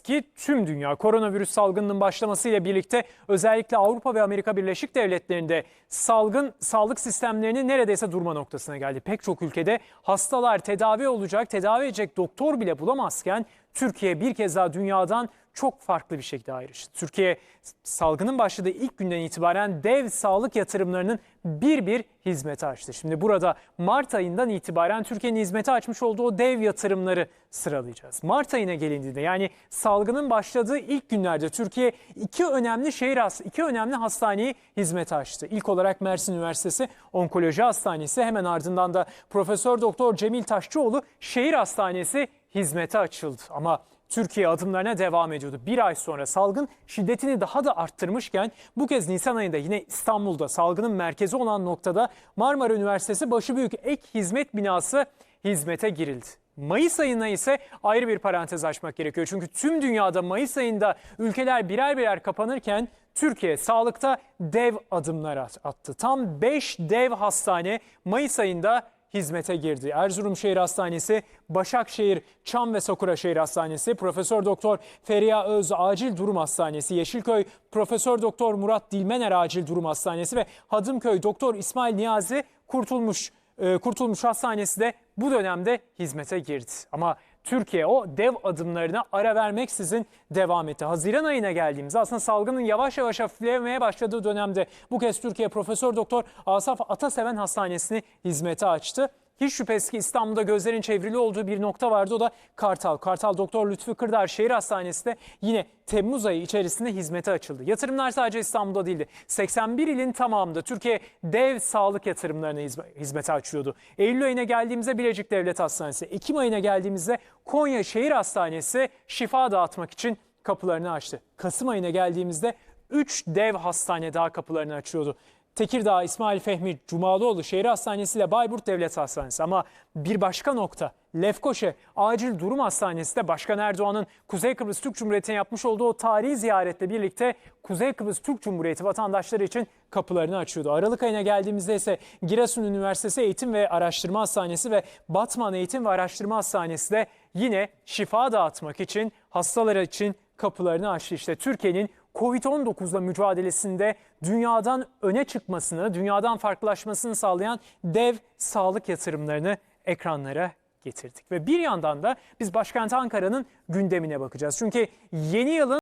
ki tüm dünya koronavirüs salgınının başlamasıyla birlikte özellikle Avrupa ve Amerika Birleşik Devletleri'nde salgın sağlık sistemlerinin neredeyse durma noktasına geldi. Pek çok ülkede hastalar tedavi olacak, tedavi edecek doktor bile bulamazken Türkiye bir kez daha dünyadan çok farklı bir şekilde ayrıştı. Türkiye salgının başladığı ilk günden itibaren dev sağlık yatırımlarının bir bir hizmete açtı. Şimdi burada Mart ayından itibaren Türkiye'nin hizmete açmış olduğu o dev yatırımları sıralayacağız. Mart ayına gelindiğinde yani salgının başladığı ilk günlerde Türkiye iki önemli şehir iki önemli hastaneyi hizmete açtı. İlk olarak Mersin Üniversitesi Onkoloji Hastanesi hemen ardından da Profesör Doktor Cemil Taşçıoğlu Şehir Hastanesi hizmete açıldı. Ama Türkiye adımlarına devam ediyordu. Bir ay sonra salgın şiddetini daha da arttırmışken bu kez Nisan ayında yine İstanbul'da salgının merkezi olan noktada Marmara Üniversitesi Başıbüyük Ek Hizmet Binası hizmete girildi. Mayıs ayına ise ayrı bir parantez açmak gerekiyor. Çünkü tüm dünyada Mayıs ayında ülkeler birer birer kapanırken Türkiye sağlıkta dev adımlar at- attı. Tam 5 dev hastane Mayıs ayında hizmete girdi. Erzurum Şehir Hastanesi, Başakşehir Çam ve Sakura Şehir Hastanesi, Profesör Doktor Feriha Öz Acil Durum Hastanesi, Yeşilköy Profesör Doktor Murat Dilmener Acil Durum Hastanesi ve Hadımköy Doktor İsmail Niyazi Kurtulmuş e, Kurtulmuş Hastanesi de bu dönemde hizmete girdi. Ama Türkiye o dev adımlarına ara vermeksizin devam etti. Haziran ayına geldiğimizde aslında salgının yavaş yavaş hafiflemeye başladığı dönemde bu kez Türkiye Profesör Doktor Asaf Ataseven Hastanesi'ni hizmete açtı. Hiç şüphesiz ki İstanbul'da gözlerin çevrili olduğu bir nokta vardı. O da Kartal. Kartal Doktor Lütfü Kırdar Şehir Hastanesi de yine Temmuz ayı içerisinde hizmete açıldı. Yatırımlar sadece İstanbul'da değildi. 81 ilin tamamında Türkiye dev sağlık yatırımlarını hizme- hizmete açıyordu. Eylül ayına geldiğimizde Bilecik Devlet Hastanesi, Ekim ayına geldiğimizde Konya Şehir Hastanesi şifa dağıtmak için kapılarını açtı. Kasım ayına geldiğimizde 3 dev hastane daha kapılarını açıyordu. Tekirdağ İsmail Fehmi Cumalıoğlu Şehir Hastanesi ile Bayburt Devlet Hastanesi ama bir başka nokta Lefkoşe Acil Durum Hastanesi de Başkan Erdoğan'ın Kuzey Kıbrıs Türk Cumhuriyeti'ne yapmış olduğu o tarihi ziyaretle birlikte Kuzey Kıbrıs Türk Cumhuriyeti vatandaşları için kapılarını açıyordu. Aralık ayına geldiğimizde ise Giresun Üniversitesi Eğitim ve Araştırma Hastanesi ve Batman Eğitim ve Araştırma Hastanesi de yine şifa dağıtmak için hastalar için kapılarını açtı. İşte Türkiye'nin Covid-19'la mücadelesinde dünyadan öne çıkmasını, dünyadan farklılaşmasını sağlayan dev sağlık yatırımlarını ekranlara getirdik. Ve bir yandan da biz başkent Ankara'nın gündemine bakacağız. Çünkü yeni yılın